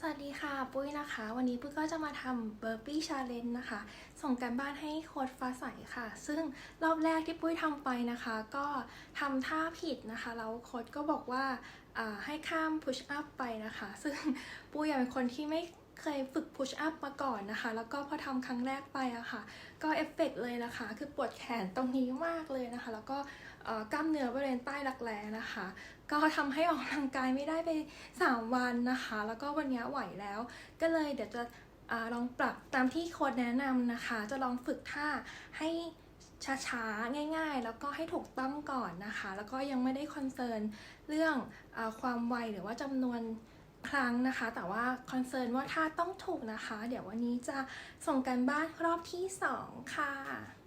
สวัสดีค่ะ ปุ้ยนะคะ วันนี้ปุ้ยก็จะมาทำเบอร์ปี้ชาเลนจ์นะคะ ส่งกันบ้านให้โค้ดฟ้าใสค่ะ ซึ่งรอบแรกที่ปุ้ยทำไปนะคะ ก็ทำท่าผิดนะคะ แล้วโค้ดก็บอกว่าให้ข้ามพุชอัพไปนะคะ ซึ่งปุ้ยเป็นคนที่ไม่ เคยฝึกพุชอัพมาก่อนนะคะ แล้วก็พอทำครั้งแรกไปอะค่ะ ก็เอฟเฟกต์เลยนะคะ คือปวดแขนตรงนี้มากเลยนะคะ แล้วก็กล้ามเนื้อบริเวณใต้รักแร้นะคะ ก็ทำให้ออกกำลังกายไม่ได้ไป 3 วันนะคะ แล้วก็วันนี้ไหวแล้ว ก็เลยเดี๋ยวจะอลองปรับตามที่โค้ดแนะนำนะคะ จะลองฝึกท่าให้ช้าๆ ง่ายๆ แล้วก็ให้ถูกต้องก่อนนะคะ แล้วก็ยังไม่ได้คอนเซิร์นเรื่องอความไวหรือว่าจำนวน ครั้งนะคะ แต่ว่าคอนเซิร์นว่าถ้าต้องถูกนะคะ เดี๋ยววันนี้จะส่งกันบ้านรอบที่ 2 ค่ะ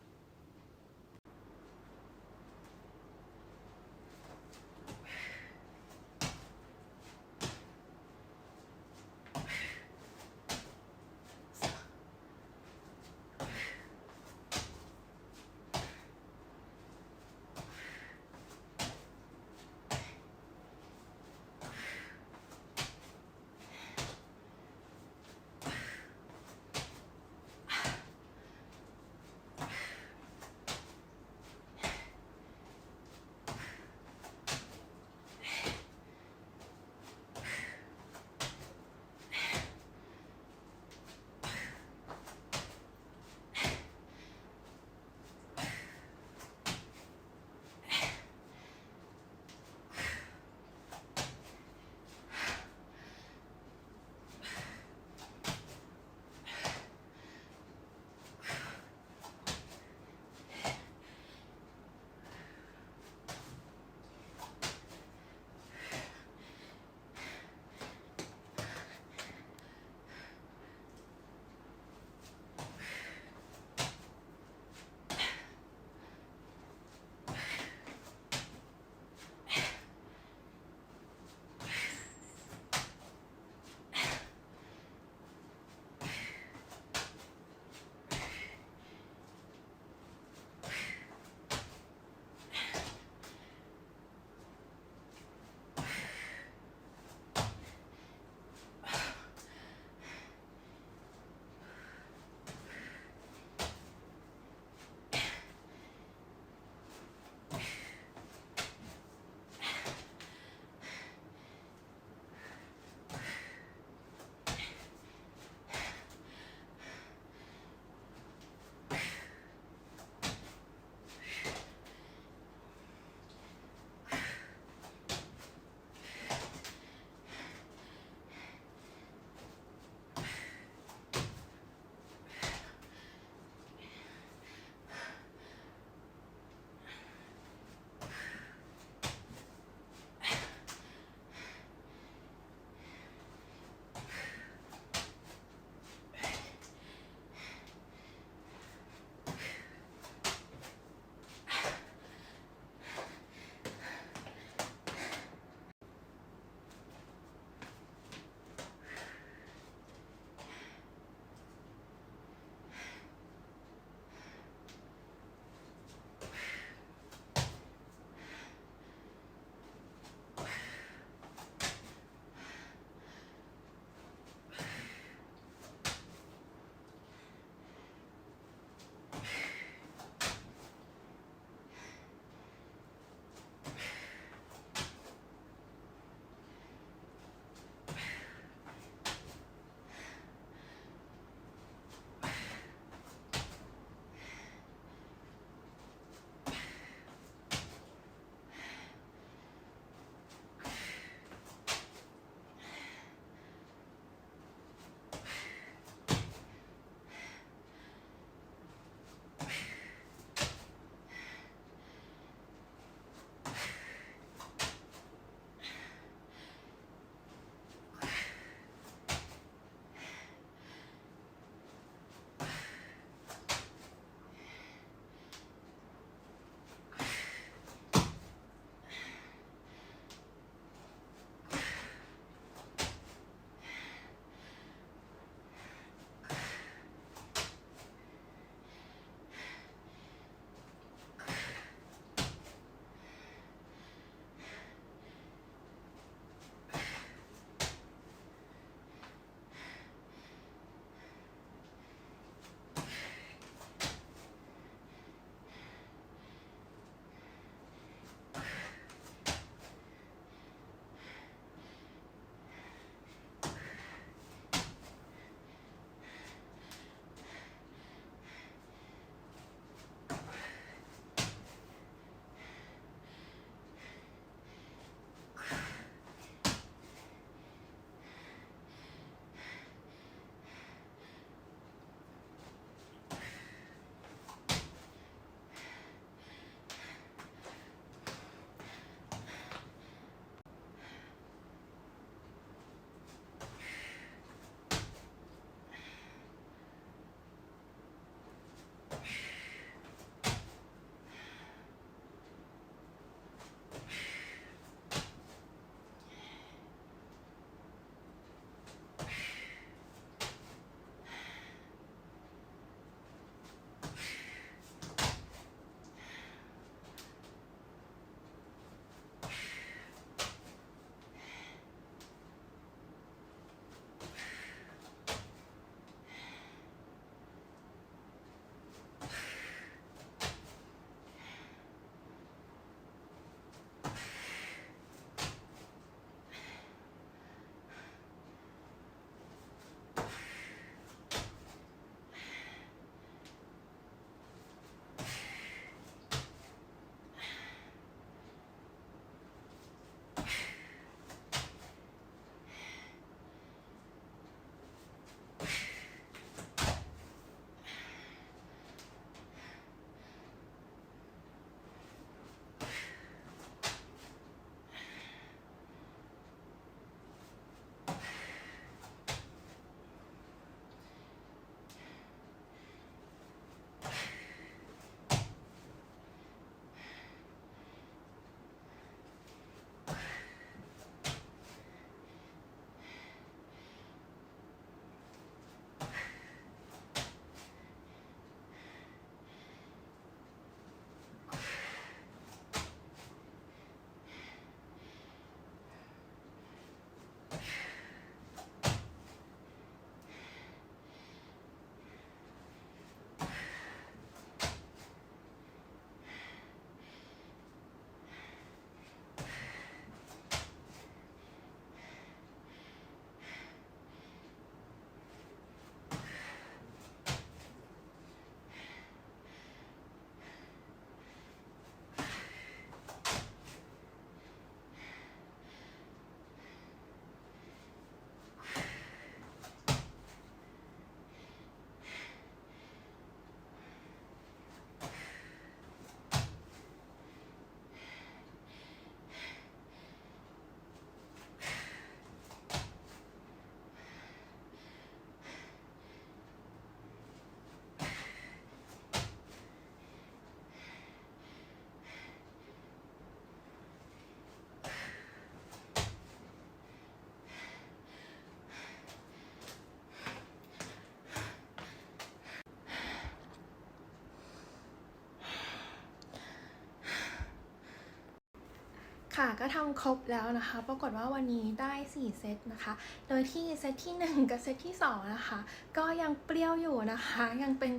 ค่ะก็ทำครบแล้วนะคะ ปรากฏว่าวันนี้ได้ 4 เซตนะคะ โดยที่เซตที่ 1 กับเซตที่ 2 นะคะ ก็ยังเปรี้ยวอยู่นะคะ ยังเป็น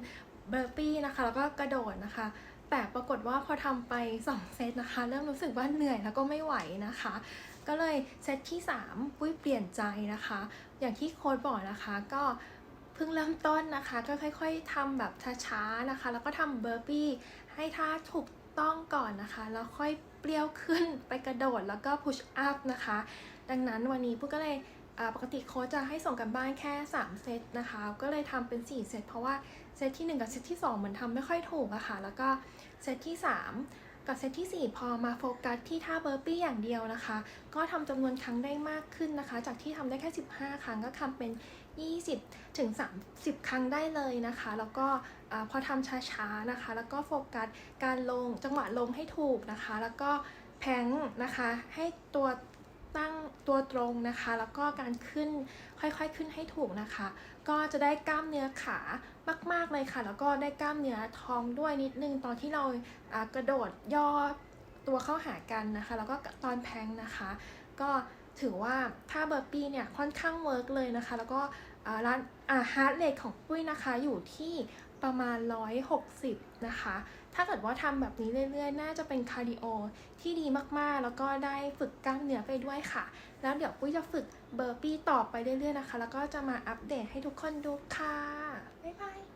เบอร์ปี้นะคะ แล้วก็กระโดดนะคะ แต่ปรากฏว่าพอทำไป 2 เซตนะคะ เริ่มรู้สึกว่าเหนื่อยแล้วก็ไม่ไหวนะคะ ก็เลยเซตที่3ปุ้ยเปลี่ยนใจนะคะ อย่างที่โค้ดบอกนะคะก็เพิ่งเริ่มต้นนะคะ ก็ค่อย ๆทำแบบช้าๆนะคะ แล้วก็ทำเบอร์ปี้ให้ท่าถูก ต้องก่อนนะคะ แล้วค่อยเปรี้ยวขึ้นไปกระโดดแล้วก็พุชอัพนะคะ ดังนั้นวันนี้พวกก็เลยปกติโค้ชจะให้ส่งกันบ้านแค่ 3 เซตนะคะ ก็เลยทำเป็น 4 เซตเพราะว่าเซตที่ 1 กับเซตที่ 2 เหมือนทำไม่ค่อยถูกอะค่ะ แล้วก็เซตที่ 3 กับเซตที่ 4 พอมาโฟกัสที่ท่าเบอร์ปี้อย่างเดียวนะคะ ก็ทำจำนวนครั้งได้มากขึ้นนะคะ จากที่ทำได้แค่ 15 ครั้งก็ทำเป็น 20 ถึง 30 ครั้งได้เลยนะคะ แล้วก็อพอทำช้าๆนะคะ แล้วก็โฟกัสการลงจังหวะลงให้ถูกนะคะ แล้วก็แพงนะคะ ให้ตัว ตัวตรงนะคะ แล้วก็การขึ้นค่อยๆขึ้นให้ถูกนะคะ ก็จะได้กล้ามเนื้อขามากๆเลยค่ะ แล้วก็ได้กล้ามเนื้อท้องด้วยนิดนึงตอนที่เรากระโดดย่อตัวเข้าหากันนะคะ แล้วก็ตอนแพงนะคะ ก็ถือว่าถ้าเบอร์ปี้เนี่ยค่อนข้างเวิร์กเลยนะคะ แล้วก็ ร้านอ่าฮาร์ดเรทของปุ้ยนะคะอยู่ที่ประมาณ 160 นะคะ ถ้าเกิดว่าทำแบบนี้เรื่อย ๆ น่าจะเป็นคาร์ดิโอที่ดีมากๆ แล้วก็ได้ฝึกกล้ามเนื้อไปด้วยค่ะ แล้วเดี๋ยวปุ้ยจะฝึกเบอร์ปี้ต่อไปเรื่อย ๆ นะคะ แล้วก็จะมาอัปเดตให้ทุกคนดูค่ะ บ๊ายบาย